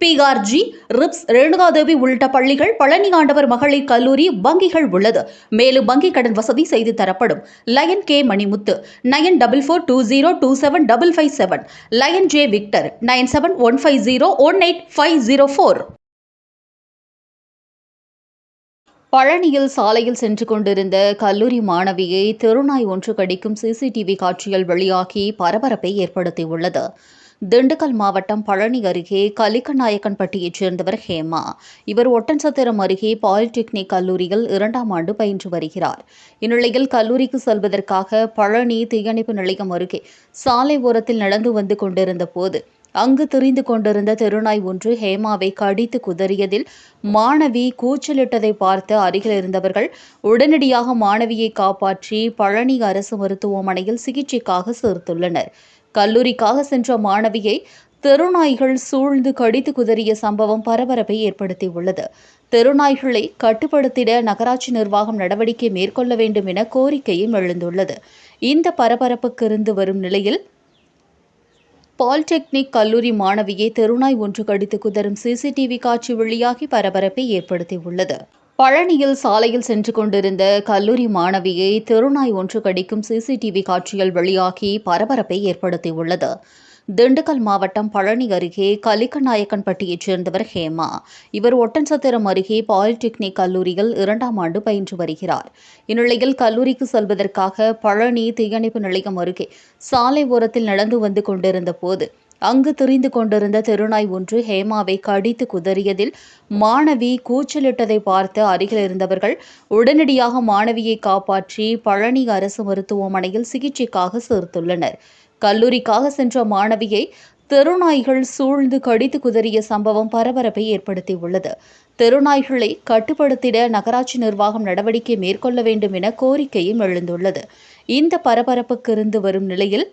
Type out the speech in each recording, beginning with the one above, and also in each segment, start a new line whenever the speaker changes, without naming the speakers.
PRG ரிப்ஸ் ரேணுகாதேவி உள்ளிட்ட பள்ளிகள் பழனி ஆண்டவர் மகளிர் கல்லூரி வங்கிகள் உள்ளது. மேலும் வங்கி கடன் வசதி செய்து தரப்படும். Lion K Manimuthu nine double four two zero two seven double five seven. Lion J Victor nine seven one five zero one eight five zero four. பழனியில் சாலையில் சென்று கொண்டிருந்த கல்லூரி மாணவியை தெருநாய் ஒன்று கடிக்கும் சிசிடிவி காட்சிகள் வெளியாகி பரபரப்பை ஏற்படுத்தியுள்ளது. திண்டுக்கல் மாவட்டம் பழனி அருகே கலிக்கநாயக்கன்பட்டியைச் சேர்ந்தவர் ஹேமா. இவர் ஒட்டன்சத்திரம் அருகே பாலிடெக்னிக் கல்லூரியில் இரண்டாம் ஆண்டு பயின்று வருகிறார். இந்நிலையில் கல்லூரிக்கு செல்வதற்காக பழனி தீயணைப்பு நிலையம் அருகே சாலை ஓரத்தில் நடந்து வந்து கொண்டிருந்த போது அங்கு திரிந்து கொண்டிருந்த தெருநாய் ஒன்று ஹேமாவை கடித்து குதறியதில் மாணவி கூச்சலிட்டதை பார்த்து அருகில் இருந்தவர்கள் உடனடியாக மாணவியை காப்பாற்றி பழனி அரசு மருத்துவமனையில் சிகிச்சைக்காக சேர்த்துள்ளனர். கல்லூரிக்காக சென்ற மாணவியை தெருநாய்கள் சூழ்ந்து கடித்து குதறிய சம்பவம் பரபரப்பை ஏற்படுத்தியுள்ளது. தெருநாய்களை கட்டுப்படுத்திட நகராட்சி நிர்வாகம் நடவடிக்கை மேற்கொள்ள வேண்டும் என கோரிக்கையும் எழுந்துள்ளது. இந்த பரபரப்புக்கு இருந்து வரும் நிலையில் பாலிடெக்னிக் கல்லூரி மாணவியை தெருநாய் ஒன்று கடித்து குதறும் சிசிடிவி காட்சி வெளியாகி பரபரப்பை ஏற்படுத்தியுள்ளது. பழனியில் சாலையில் சென்று கொண்டிருந்த கல்லூரி மாணவியை தெருநாய் ஒன்று கடிக்கும் சிசிடிவி காட்சிகள் வெளியாகி பரபரப்பை ஏற்படுத்தியுள்ளது. திண்டுக்கல் மாவட்டம் பழனி அருகே கலிக்கநாயக்கன்பட்டியைச் சேர்ந்தவர் ஹேமா. இவர் ஒட்டன்சத்திரம் அருகே பாலிடெக்னிக் கல்லூரியில் இரண்டாம் ஆண்டு பயின்று வருகிறார். இந்நிலையில் கல்லூரிக்கு செல்வதற்காக பழனி தீயணைப்பு நிலையம் அருகே சாலை ஓரத்தில் நடந்து வந்து கொண்டிருந்த போது அங்கு திரிந்து கொண்டிருந்த தெருநாய் ஒன்று ஹேமாவை கடித்து குதறியதில் மாணவி கூச்சலிட்டதை பார்த்து அருகில் இருந்தவர்கள் உடனடியாக மாணவியை காப்பாற்றி பழனி அரசு மருத்துவமனையில் சிகிச்சைக்காக சேர்த்துள்ளனர். கல்லூரிக்காக சென்ற மாணவியை தெருநாய்கள் சூழ்ந்து கடித்து குதறிய சம்பவம் பரபரப்பை ஏற்படுத்தியுள்ளது. தெருநாய்களை கட்டுப்படுத்திட நகராட்சி நிர்வாகம் நடவடிக்கை மேற்கொள்ள வேண்டும் என கோரிக்கையும் எழுந்துள்ளது. இந்த பரபரப்புக்கு இருந்து வரும் நிலையில்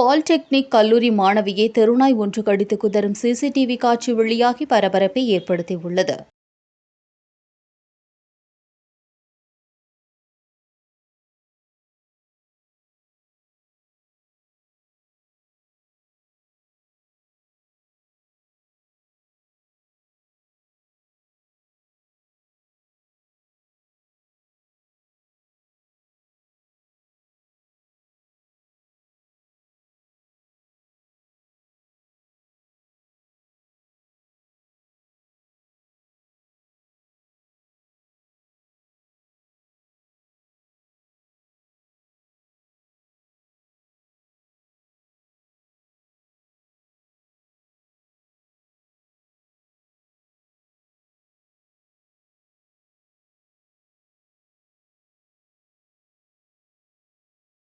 பாலிடெக்னிக் கல்லூரி மாணவியை தெருநாய் ஒன்று கடித்து குதறும் சிசிடிவி காட்சி வெளியாகி பரபரப்பை ஏற்படுத்தியுள்ளது.